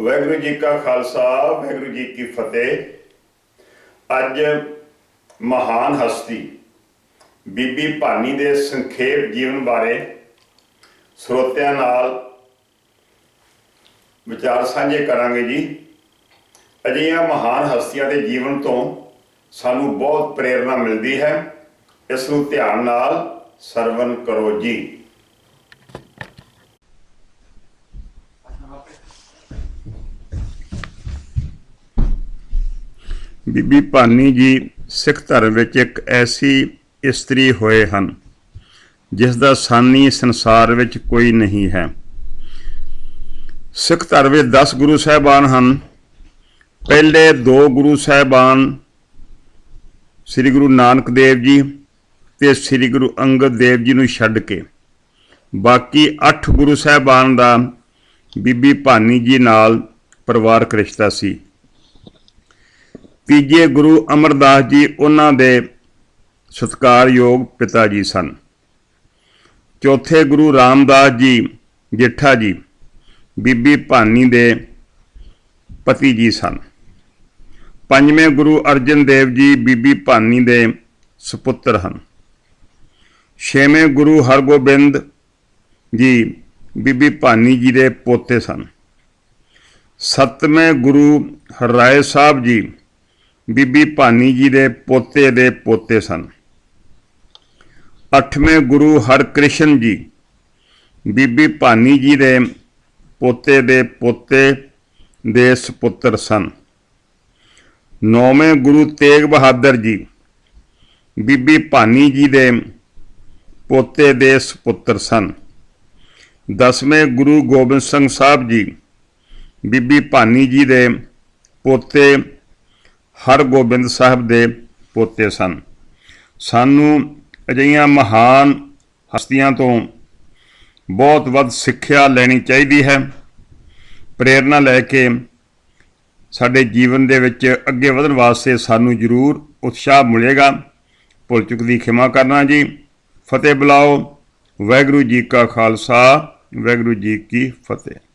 ਵਾਹਿਗੁਰੂ ਜੀ ਕਾ ਖਾਲਸਾ, ਵਾਹਿਗੁਰੂ ਜੀ ਕੀ ਫਤਿਹ। ਅੱਜ ਮਹਾਨ ਹਸਤੀ ਬੀਬੀ ਭਾਨੀ ਦੇ ਸੰਖੇਪ ਜੀਵਨ ਬਾਰੇ ਸਰੋਤਿਆਂ ਨਾਲ ਵਿਚਾਰ ਸਾਂਝੇ ਕਰਾਂਗੇ ਜੀ। ਅਜਿਹੀਆਂ ਮਹਾਨ ਹਸਤੀਆਂ ਦੇ ਜੀਵਨ ਤੋਂ ਸਾਨੂੰ ਬਹੁਤ ਪ੍ਰੇਰਣਾ ਮਿਲਦੀ ਹੈ। ਇਸ ਨੂੰ ਧਿਆਨ ਨਾਲ ਸਰਵਨ ਕਰੋ ਜੀ। ਬੀਬੀ ਭਾਨੀ ਜੀ ਸਿੱਖ ਧਰਮ ਵਿੱਚ ਇੱਕ ਐਸੀ ਇਸਤਰੀ ਹੋਏ ਹਨ ਜਿਸ ਦਾ ਸਾਨੀ ਸੰਸਾਰ ਵਿੱਚ ਕੋਈ ਨਹੀਂ ਹੈ। ਸਿੱਖ ਧਰਮ ਵਿੱਚ 10 ਗੁਰੂ ਸਾਹਿਬਾਨ ਹਨ। ਪਹਿਲੇ ਦੋ ਗੁਰੂ ਸਾਹਿਬਾਨ ਸ੍ਰੀ ਗੁਰੂ ਨਾਨਕ ਦੇਵ ਜੀ ਤੇ ਸ੍ਰੀ ਗੁਰੂ ਅੰਗਦ ਦੇਵ ਜੀ ਨੂੰ ਛੱਡ ਕੇ। ਬਾਕੀ 8 ਗੁਰੂ ਸਾਹਿਬਾਨ ਦਾ ਬੀਬੀ ਭਾਨੀ ਜੀ ਨਾਲ ਪਰਿਵਾਰਕ ਰਿਸ਼ਤਾ ਸੀ। ਤੀਜੇ ਗੁਰੂ ਅਮਰਦਾਸ ਜੀ ਉਹਨਾਂ ਦੇ ਸਤਕਾਰਯੋਗ ਪਿਤਾ ਜੀ ਸਨ। ਚੌਥੇ ਗੁਰੂ ਰਾਮਦਾਸ ਜੀ ਜੇਠਾ ਜੀ, ਬੀਬੀ ਭਾਨੀ ਦੇ ਪਤੀ ਜੀ ਸਨ। ਪੰਜਵੇਂ ਗੁਰੂ ਅਰਜਨ ਦੇਵ ਜੀ, ਬੀਬੀ ਭਾਨੀ ਦੇ ਸੁਪੁੱਤਰ ਹਨ। ਛੇਵੇਂ ਗੁਰੂ ਹਰਗੋਬਿੰਦ ਜੀ, ਬੀਬੀ ਭਾਨੀ ਜੀ ਦੇ ਪੋਤੇ ਸਨ। ਸੱਤਵੇਂ ਗੁਰੂ ਹਰਰਾਏ ਸਾਹਿਬ ਜੀ ਬੀਬੀ ਭਾਨੀ ਜੀ ਦੇ ਪੋਤੇ ਦੇ ਪੋਤੇ ਸਨ। ਅੱਠਵੇਂ ਗੁਰੂ ਹਰਕ੍ਰਿਸ਼ਨ ਜੀ, ਬੀਬੀ ਭਾਨੀ ਜੀ ਦੇ ਪੋਤੇ ਦੇ ਪੋਤੇ ਦੇ ਸੁਪੁੱਤਰ ਸਨ। ਨੌਵੇਂ ਗੁਰੂ ਤੇਗ ਬਹਾਦਰ ਜੀ, ਬੀਬੀ ਭਾਨੀ ਜੀ ਦੇ ਪੋਤੇ ਦੇ ਸੁਪੁੱਤਰ ਸਨ। ਦਸਵੇਂ ਗੁਰੂ ਗੋਬਿੰਦ ਸਿੰਘ ਸਾਹਿਬ ਜੀ, ਬੀਬੀ ਭਾਨੀ ਜੀ ਦੇ ਪੋਤੇ ਹਰਗੋਬਿੰਦ ਸਾਹਿਬ ਦੇ ਪੋਤੇ ਸਨ। ਸਾਨੂੰ ਅਜਿਹੀਆਂ ਮਹਾਨ ਹਸਤੀਆਂ ਤੋਂ ਬਹੁਤ ਵੱਧ ਸਿੱਖਿਆ ਲੈਣੀ ਚਾਹੀਦੀ ਹੈ। ਪ੍ਰੇਰਣਾ ਲੈ ਕੇ ਸਾਡੇ ਜੀਵਨ ਦੇ ਵਿੱਚ ਅੱਗੇ ਵਧਣ ਵਾਸਤੇ ਸਾਨੂੰ ਜ਼ਰੂਰ ਉਤਸ਼ਾਹ ਮਿਲੇਗਾ। ਭੁੱਲ ਚੁੱਕ ਦੀ ਖਿਮਾ ਕਰਨਾ ਜੀ। ਫਤਿਹ ਬੁਲਾਓ। ਵਾਹਿਗੁਰੂ ਜੀ ਕਾ ਖਾਲਸਾ। ਵਾਹਿਗੁਰੂ ਜੀ ਕੀ ਫਤਿਹ।